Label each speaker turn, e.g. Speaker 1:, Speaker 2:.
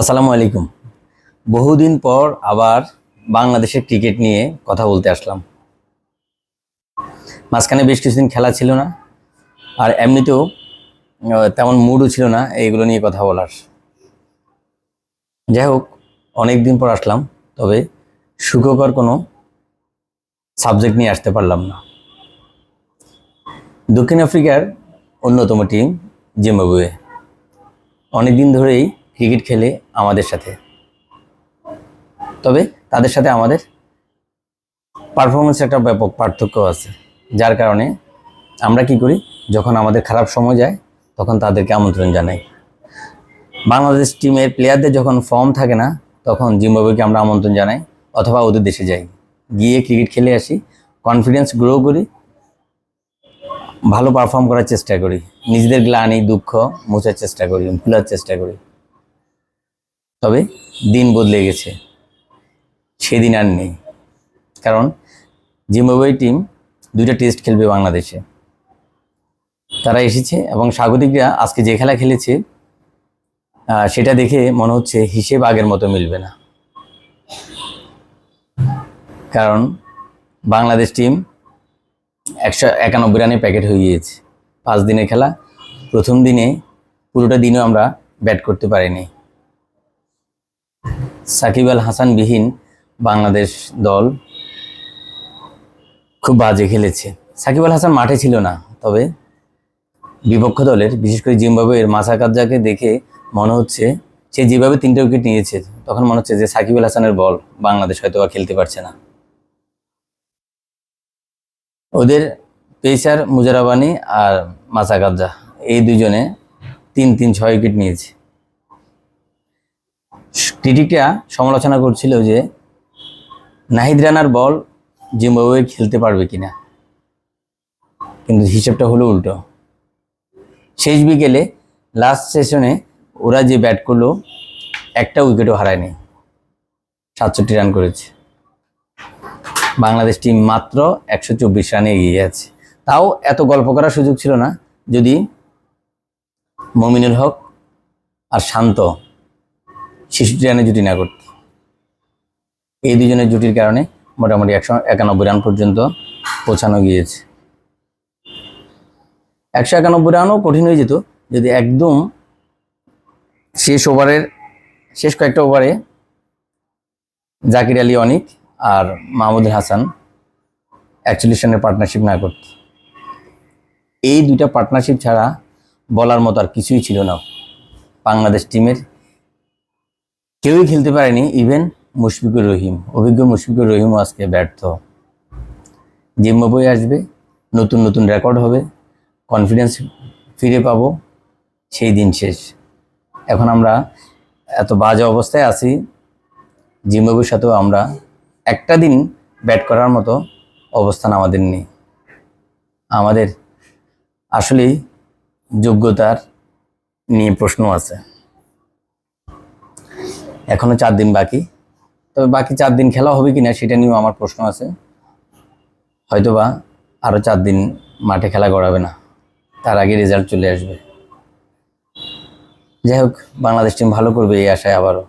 Speaker 1: আসসালামু আলাইকুম। বহুদিন পর আবার বাংলাদেশের ক্রিকেট নিয়ে কথা বলতে আসলাম। মাঝখানে বেশ কিছুদিন খেলা ছিল না, আর এমনিতেও তেমন মুডও ছিল না এইগুলো নিয়ে কথা বলার। যাই হোক অনেক দিন পর আসলাম, তবে সুখকর কোনো সাবজেক্ট নিয়ে আসতে পারলাম না। দক্ষিণ আফ্রিকার অন্যতম টিম জিম্বাবুয়ে। অনেকদিন ধরেই ক্রিকেট খেলে আমাদের সাথে। তবে তাদের সাথে আমাদের পারফরমেন্সের একটা ব্যাপক পার্থক্য আছে, যার কারণে আমরা কি করি, যখন আমাদের খারাপ সময় যায়, তখন তাদেরকে আমন্ত্রণ জানাই। বাংলাদেশ টিমের প্লেয়ারদের যখন ফর্ম থাকে না, তখন জিম্বাবুয়েকে আমরা আমন্ত্রণ জানাই, অথবা ওদের দেশে যাই। গিয়ে ক্রিকেট খেলে আসি কনফিডেন্স গ্রো করি, ভালো পারফর্ম করার চেষ্টা করি, নিজেদের গ্লানি, দুঃখ মোছার চেষ্টা করি, ভুলার চেষ্টা করি। তবে দিন বদলে গেছে। সেদিন আর নেই। কারণ জিম্বাবুয়ে টিম দুইটা টেস্ট খেলবে বাংলাদেশে। তারা এসেছে এবং স্বাগতিকরা আজকে যে খেলা খেলেছে সেটা দেখে মনে হচ্ছে হিসেব আগের মতো মিলবে না। কারণ বাংলাদেশ টিম একশো একানব্বই রানে প্যাকেট হয়ে গিয়েছে। পাঁচ দিনের খেলা। প্রথম দিনে পুরোটা দিনও আমরা ব্যাট করতে পারিনি। সাকিব আল হাসান বিহীন বাংলাদেশ দল খুব বাজে খেলেছে। সাকিব আল হাসান মাঠে ছিল না, তবে বিপক্ষ দলের, বিশেষ করে জিম্বাবুয়ের মাসাকাজ্জাকে দেখে মনে হচ্ছে সে যেভাবে তিনটে উইকেট নিয়েছে, তখন মনে হচ্ছে যে সাকিব আল হাসানের বল বাংলাদেশ হয়তো খেলতে পারছে না। ওদের পেসার মুজারাবানি আর মাসাকাজ্জা এই দুজনে তিন তিন ছয় উইকেট নিয়েছে। ক্রিটিকরা সমালোচনা করছিল যে নাহিদ রানার বল জিম্বাবুয়ে খেলতে পারবে কিনা। কিন্তু হিসেবটা হলো উল্টো। শেষ বিকেলে লাস্ট সেশনে ওরা যে ব্যাট করল, একটা উইকেটও হারায়নি। সাতষট্টি রান করেছে। বাংলাদেশ টিম মাত্র একশো চব্বিশ রানে এগিয়ে আছে তাও এত গল্প করার সুযোগ ছিল না, যদি মমিনুল হক আর শান্ত ছেষট্টি রানে জুটি না করত। এই দুজনের জুটির কারণে মোটামুটি একশো একানব্বই রান পর্যন্ত পৌঁছানো গিয়েছে। একশো একানব্বই রানও কঠিন হয়ে যেত, যদি একদম শেষ ওভারের, শেষ কয়েকটা ওভারে জাকির আলী অনিক আর মাহমুদ হাসান একচল্লিশ রানের পার্টনারশিপ না করত। এই দুইটা পার্টনারশিপ ছাড়া বলার মতো আর কিছুই ছিল না। বাংলাদেশ টিমের কেউই খেলতে পারেনি ইভেন মুশফিকুর রহিম। অভিজ্ঞ মুশফিকুর রহিমও আজকে ব্যর্থ। জিম্বাবুয়ে আসবে, নতুন নতুন রেকর্ড হবে কনফিডেন্স ফিরে পাবো, সেই দিন শেষ। এখন আমরা এত বাজে অবস্থায় আছি, জিম্বাবুয়ের সাথেও আমরা একটা দিন ব্যাট করার মতো অবস্থান আমাদের নেই। আমাদের আসলেই যোগ্যতার নিয়ে প্রশ্ন আছে। এখনও চার দিন বাকি। তবে বাকি চার দিন খেলা হবে কি না সেটা নিয়েও আমার প্রশ্ন আছে। হয়তোবা আরও চার দিন মাঠে খেলা করাবে না। তার আগে রেজাল্ট চলে আসবে। যাই হোক, বাংলাদেশ টিম ভালো করবে এই আশায় আবারও।